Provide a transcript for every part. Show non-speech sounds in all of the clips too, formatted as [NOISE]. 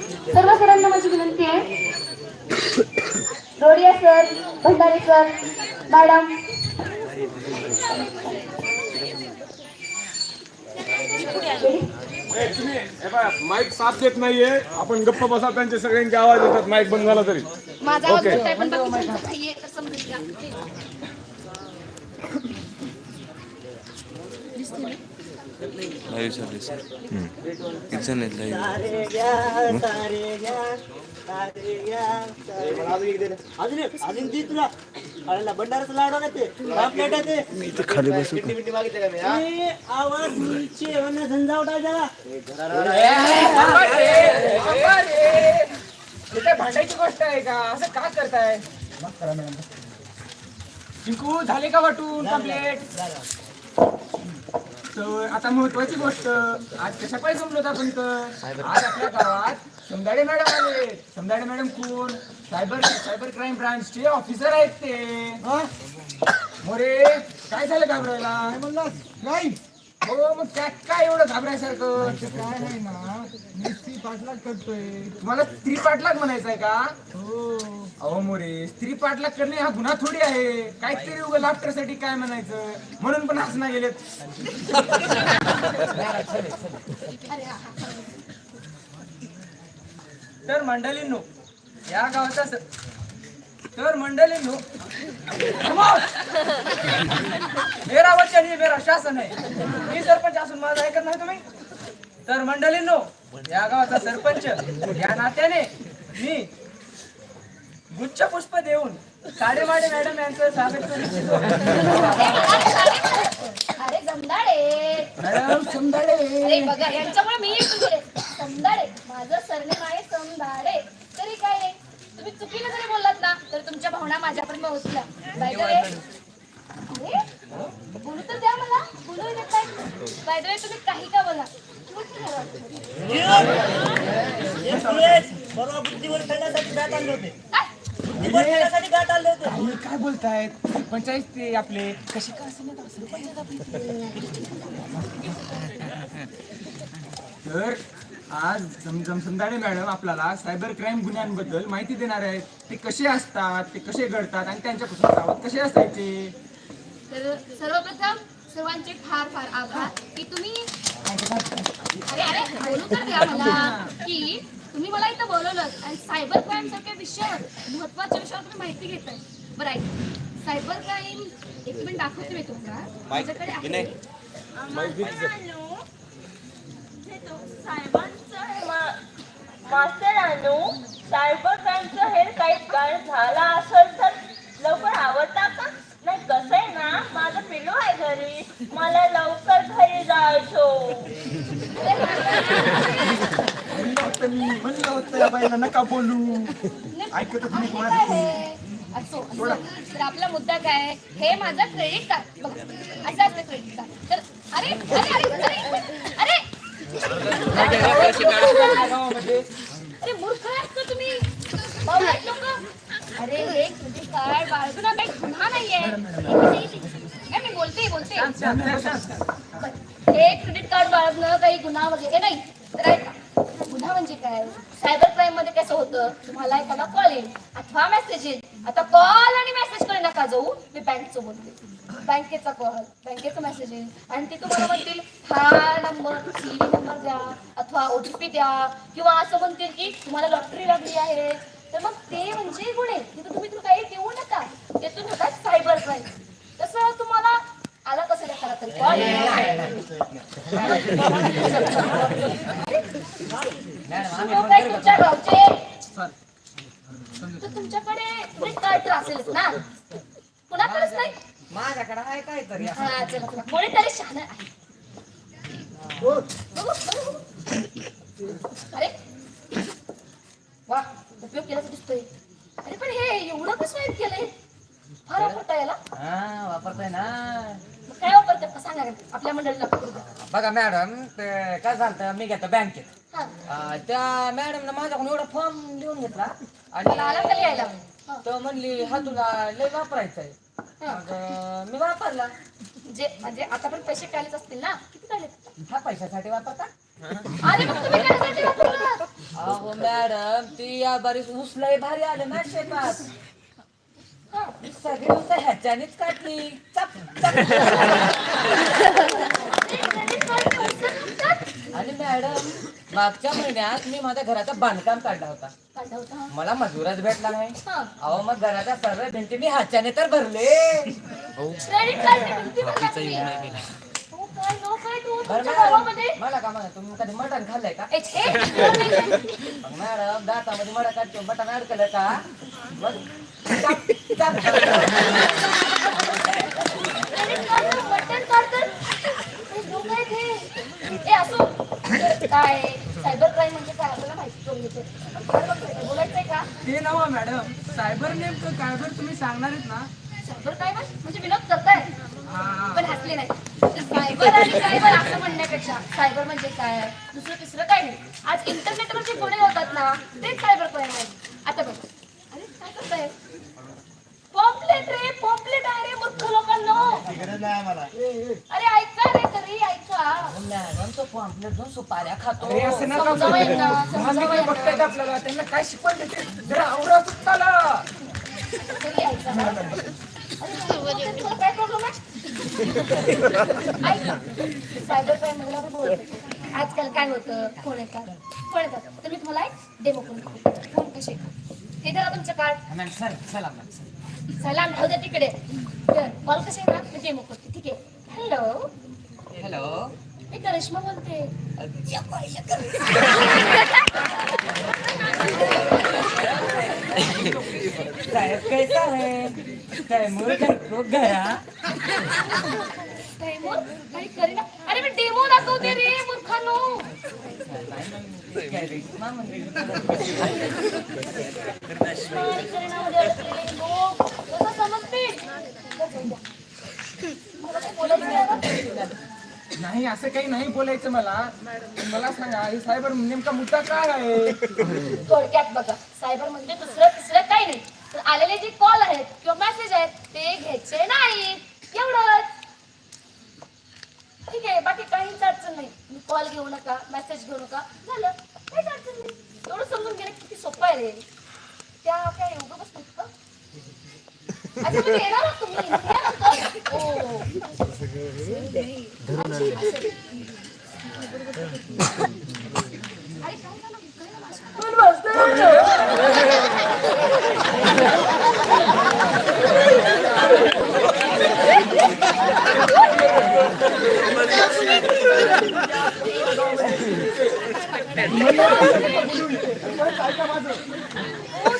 सर्व सरांना माझी विनंती आहे. Rodiya sir Bhandare sir madam. Mic साथ देत नाहीये. आपण गप्प बसा त्यांचे सगळ्यांचे आवाज येतात. माईक बंद झाला तरी. माझा आवाज पण बाकीच्यांचा नाहीये तर समजून घ्या लाईव्ह चालू सर किती जण आहेत लाईव्ह सारे घ्या सारे घ्या सारे घ्या सारे- अजून एक, अजून ती तुला अरे भंडाराचं लाडू नाही ते पापलेट आहे ते मी तर खाली बसू का ए, आवाज नीचे होणं झंझावटा जरा हे भांडायची गोष्ट आहे का असं का करताय चिंकू झाले का वाटून कम्प्लेट तर आता महत्वाची गोष्ट आज कशा पाहिजे जमलो आपण तर? आज आपल्या गावात समदाडे मॅडम आले समदाडे मॅडम कोण? सायबर सायबर क्राईम ब्रांचचे ऑफिसर आहेत ते. मोरे काय झालं घाबरायला? म्हणलं नाही. हो मग त्यात काय एवढं घाबरायसारखं? काय नाही ना. पाठलाग करतोय. तुम्हाला स्त्री पाठलाग म्हणायचं आहे का? हो. अहो मोरे स्त्री पाठलाग करणे हा गुन्हा थोडी आहे. काहीतरी उगा लाफ्टरसाठी काय म्हणायचं? म्हणून पण हसना गेलेत. तर मंडळींनो या गावाचा स- तर मंडळींनो मेरा वचन हे मेरा शासन आहे. मी सरपंच असून माझं ऐकत नाही तुम्ही? तर मंडळींनो या गावाचा सरपंच या नात्याने मी गुच्छ पुष्प देऊन साडेमाडे मॅडम यांचं स्वागत करू इच्छितो. अरे जमदाडे मॅडम समजाडे अरे बघा यांच्यामुळे मी एक तुझे समदाडे माझं सरनेम आहे समदाडे तरी काय तुम्ही चुकीनं जरी बोललात ना तर तुमच्या भावना माझ्यापर्यंत पोहोचल्या. बाय द वे अरे बोलू तर द्या मला. बोलू देत नाही बाय द वे तुम्ही काही का बोला? परवा बुद्धिबळ खेळण्यासाठी बॅट आणले होते काय? बुद्धिबळ खेळण्यासाठी बॅट आणले होते काय बोलतायत पंचायत ते आपले कसे काय तर सरपंच आपले. तर आज समजम मॅडम आपल्याला सायबर क्राईम गुन्ह्यांबद्दल माहिती देणार आहेत ते कसे असतात ते कसे घडतात आणि त्यांच्यापासून सावध कसे असायचे तर सर्वप्रथम सर्वांचे फार फार आभार की तुम्ही अरे अरे बोलू तर द्या मला की तुम्ही मला इथं बोलवलं आणि सायबर क्राईम सारख्या विषयावर महत्त्वाच्या विषयावर तुम्ही माहिती घेताय बरं ऐक सायबर क्राईम एक मिनिट दाखवते मी तुम्हाला माझ्याकडे आहे मास्टर आणू सायबर क्राईमचं हे काही काळ झाला असेल तर लवकर आवडता ना माझं पिल्लू आहे घरी. मला लवकर घरी जायचो. म्हणलं होतं मी म्हणलं होतं या बाईला नका बोलू. ऐकतच नाही ठीक कोणाचं आहे. असो असो. तर आपला मुद्दा काय आहे? हे माझं क्रेडिट कार्ड बघा असं असतं क्रेडिट कार्ड तर अरे अरे अरे अरे अरे. गावामध्ये अरे मूर्ख आहेत का तुम्ही? लोकं? अरे हे काही गुन्हा नाहीये? काय मी बोलते बोलते. हे क्रेडिट कार्ड बाळगणं काही गुन्हा वगैरे नाही. तर गुन्हा म्हणजे काय? सायबर क्राईममध्ये कसं होतं? तुम्हाला एखादा कॉल येईल अथवा मेसेज येईल. आता कॉल आणि मेसेजकडे नका जाऊ. मी बँकचं बोलते. बँकेचा कॉल बँकेचा मेसेज येईल. आणि ते तुम्हाला म्हणतील हा नंबर सी नंबर द्या अथवा ओ टी पी द्या. किंवा असं म्हणतील की तुम्हाला लॉटरी लागली आहे. तर मग ते म्हणजे गुन्हे. तिथं तुम्ही तुम्ही काही देऊ नका. त्यातून होतात सायबर क्राईम. तसं तुम्हाला आला कसं एखादा तरी तुमच्या गावचे. तर तुमच्याकडे कार्ड असेलच ना. कुणाकडेच नाही? माझ्याकडे आहे काय तरी हा चला कोणीतरी शहाणा आहे बघू, बघू, बघू. अरे वा उपयोग केलाच दिसतोय अरे पण हे एवढं कसं स्वाईप केलंय फार वापरता याला हा वापरताय ना. मग काय वापरतात का? सांगा आपल्या मंडळीला पकडू द्या. बघा मॅडम ते काय झालं मी घेतो बँकेत हा. अं, त्या मॅडमनं माझ्याकडून एवढा फॉर्म लिहून घेतला. मला आला का आणि लिहायला? हा. म्हणली हा तुला लय वापरायचा आहे मग अं, मी वापरला. जे म्हणजे आता पण पैसे काढलेच असतील ना? किती काढले हा पैशासाठी वापरता? अरे मग तुम्ही कशासाठी वापरला अहो मॅडम ती या बारीस उसलय भारी आले ना शेतात. सगळी ह्याच्यानेच काढली चप चप आणि मॅडम मागच्या महिन्यात मी माझ्या घराचं बांधकाम काढला होता मला मजूरच भेटला नाही हा. अहो मग घराच्या सर्व भिंती मी हाताने तर भरले क्रेडिट कार्डने भिंती भरली. हो काय, नो काय तू बरं तुमच्या मॅडम गावामध्ये? मला का म्हणा तुम्ही कधी मटण खाल्लंय का ए, छे? मग मॅडम दातामध्ये मडा काढतो मटण अडकलं का मग चाप, काय सायबर क्राईम म्हणजे काय आपल्याला माहिती करून घेते बरं बोलायचंय का ते नवा मॅडम सायबर नेमकं काय बरं तुम्ही सांगणार आहेत ना? सायबर क्राईम म्हणजे विनोद करताय हा. पण हसले नाही तर सायबर आणि सायबर असं म्हणण्यापेक्षा सायबर म्हणजे काय? दुसरं तिसरं काय नाही आज इंटरनेटवर जे गुन्हे होतात ना तेच सायबर क्राईम आहे आता बघ. अरे काय करताय? पॉम्पलेट रे पॉम्पलेट आहे रे मूर्ख लोकांनो. गरज नाही आम्हाला अरे ऐका रे तरी ऐका. मॅडम तो पॉम्पलेट घेऊन सुपाऱ्या खातो अरे असं नका समजावं बोलू. एकदा, लहान समजावं लेकरं एकदा. बघतायत आपल्याला त्यांना काय शिकवण देते जरा आवरा चला तरी ऐका ना. अरे, तुला काय आहे ऐका बोलतो आजकाल काय होतं? फोन येतात फोन येतात तर मी तुम्हाला एक डेमो दाखवते. फोन कसे हे धरा तुमचं कार्ड मॅम सर चला मॅम सर. सलाम राहू द्या तिकडे तर कॉल कसे ना मी डेमो करते ठीक आहे हॅलो हॅलो मी करिश्मा बोलते साहेब कैसा है तैमूर को गया तैमूर आणि करीना अरे मी डेमो दाखवते रे मूर्खानो करिश्मा म्हणजे करिश्मा आणि करीनामध्ये अडकलेले लोक नाही असं काही नाही बोलायचं मला. मला सांगा हे सायबर नेमका मुद्दा काय आहे? थोडक्यात बघा. सायबर म्हणजे दुसरं तिसरं काही नाही. तर आलेले जे कॉल आहेत किंवा मेसेज आहेत ते घ्यायचे नाही. एवढंच. ठीक आहे बाकी काहीच अडचण नाही. कॉल घेऊ नका मेसेज घेऊ नका. झालं. काहीच अडचण नाही. एवढं समजून गेलं किती सोपं आहे रे. त्या काय एवढं बसतात Oh,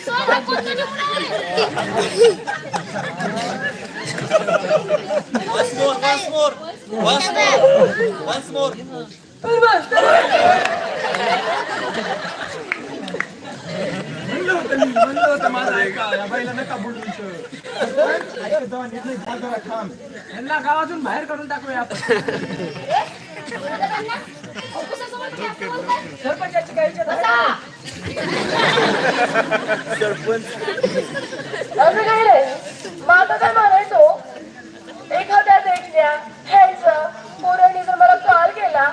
sorry, I'm going to do it. Once more, once more, once more, once more. म्हणलं होतं मी म्हणलं होतं माझं ऐका या बाईला नका बोलू इथं. ऐका तेव्हा नीट नीट जा जरा थांब. यांना गावातून बाहेर काढून टाकूया आपण? सरपंचाची काही इज्जत मग आता काय म्हणायचो? एखाद्या देखण्या ह्याचं पोरांनी जर मला कॉल केला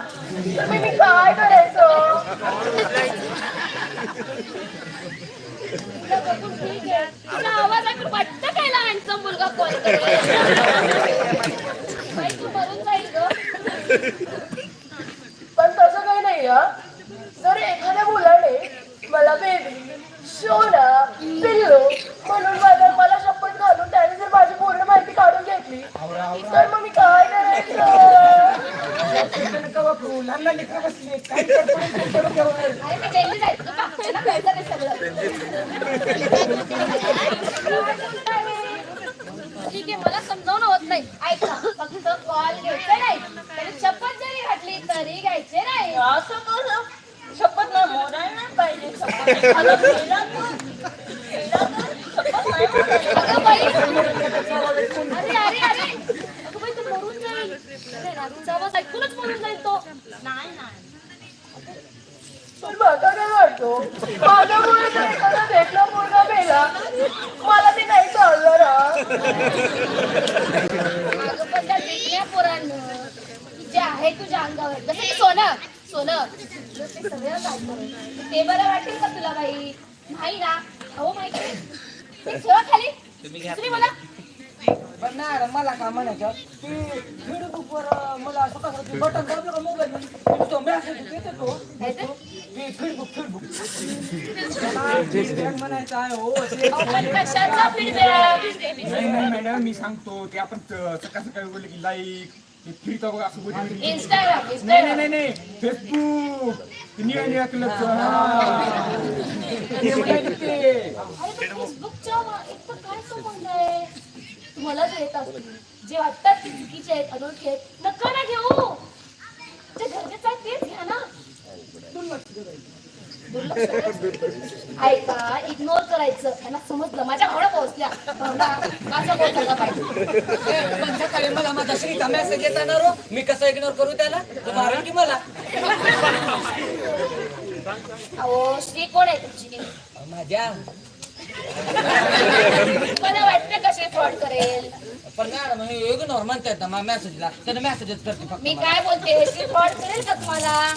तर मी मी काय करायचं? आवाज ऐकून वाटतं काय लहानचा मुलगा कॉल बाई तू मरून जाईल ग पण तसं काही नाही हा जर एखाद्या मुलाने मला बेबी सोना पिल्लू म्हणून माझ्या मला शपथ घालून त्याने जर माझी पूर्ण माहिती तर मग मी काय करायचं लेकरं बसली काय. ठीक आहे मला समजावणं होत नाही. ऐका फक्त कॉल घ्यायचा नाही. त्याने शपथ जरी घातली तरी घ्यायचे नाही. असं कसं? शपथ ना मोडायला पाहिजे. शपथ [LAUGHS] मेला मला ते नाही पण त्या जे आहे तुझ्या अंगावर जसं की सोनं सोनं ते सगळं ते बरं वाटेल का तुला बाई? नाही ना. हो माहिती मला. पण नाही रे, मला काय म्हणायचं? फेसबुकवर मला सकाळ बटन दाबलं का मोबाईल तो मेसेज येतो तो. काय ते? ते फेसबुक फेसबुक. feedback म्हणायचं आहे हो? नाही नाही मॅडम मी सांगतो ते आपण सकाळ सकाळी बोलले की लाईक ते फिरतो बघा असं बोलले इंस्टाग्राम नाही नाही इंस्टाग्राम नाही नाही फेसबुक ते निळ्या निळ्या कलरचं हा. ते म्हणायचे ते अरे पण फेसबुकच्या वा- एक तर काय संबंध आहे तुम्हाला जे येत असतील जे वाटतात की चुकीचे आहेत अनोळखी आहेत नका ना घेऊ जे गरजेचं आहे तेच घ्या ना. ऐका इग्नोर करायचं. त्यांना समजलं. माझ्या भावना पोहोचल्या. भावना माझा बोल झाला पाहिजे. मला माझा श्रीचा मेसेज येत ना रो मी कसं इग्नोर करू त्याला? तो मारेल की मला. अहो श्री कोण आहे तुमची? माझ्या. मला वाटतं कसे फ्रॉड करेल. पण मॅडम हे इग्नोर म्हणतात ना मेसेजला त्यानं मेसेजच करते फक्त मी काय बोलते? श्री फ्रॉड करेल का तुम्हाला?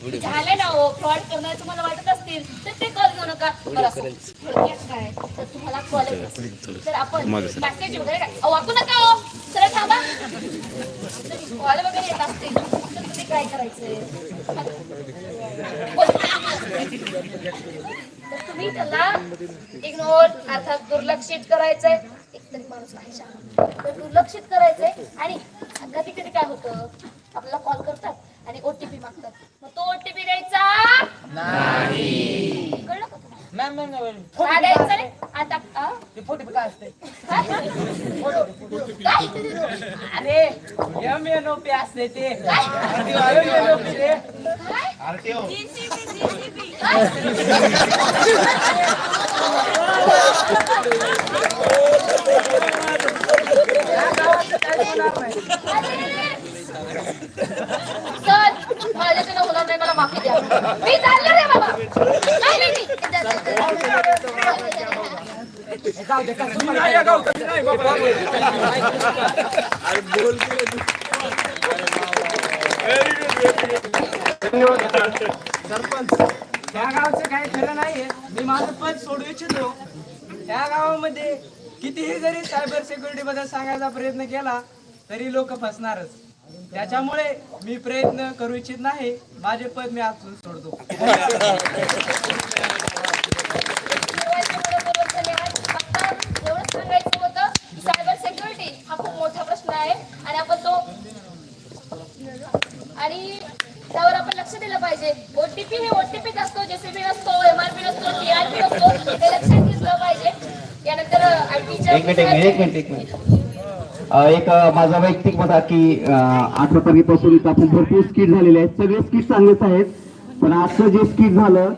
झालं ना हो फ्रॉड करणार तुम्हाला वाटत असतील तर ते कॉल घेऊ नका. थोडक्यात काय तर तुम्हाला कॉल तर आपण मेसेज वगैरे काय? अहो, वाकू नका हो. थांबा. कॉल वगैरे येत असतील तर तुम्ही काय करायचंय? तर तुम्ही त्याला इग्नोर अर्थात दुर्लक्षित करायचंय. एकतरी माणूस आहे. तर दुर्लक्षित करायचंय. आणि कधी कधी काय होतं? आपल्याला कॉल करतात. आणि ओटीपी मागतात. मग तो ओटीपी द्यायचा? कळलं का तुम्हाला? मॅम मॅम हा द्यायचा रे. आता आ? ते फोटो काय असते काय? काय? अरे एम एन ओ पी असते ते माझ्याकडे होणार नाही मला माफी द्या मी चाललो रे बाबा. नाही नाही नाही. त्या गावचं काही खरं नाहीये. मी माझं पद सोडू इच्छितो. त्या गावामध्ये कितीही जरी सायबर सिक्युरिटी बद्दल सांगायचा प्रयत्न केला तरी लोक फसणारच. त्याच्यामुळे मी प्रयत्न करू इच्छित नाही. माझे पद मी आजून सोडतो. फक्त एवढंच सांगायचं होतं की सायबर सिक्युरिटी हा खूप मोठा प्रश्न आहे आणि आपण तो आणि त्यावर आपण लक्ष दिलं पाहिजे ओटीपी हे ओटीपी असतो जेसीबी नसतो एमआरपी नसतो टीआरपी नसतो हे लक्षात घेतलं पाहिजे यानंतर आयटीच्या एक माझं माझा वैयक्तिक मत आहे की अ, आपण भरपूर स्किट झालेले आहेत. सगळे स्किट चांगलेच आहेत. पण आजचं जे स्किट झालं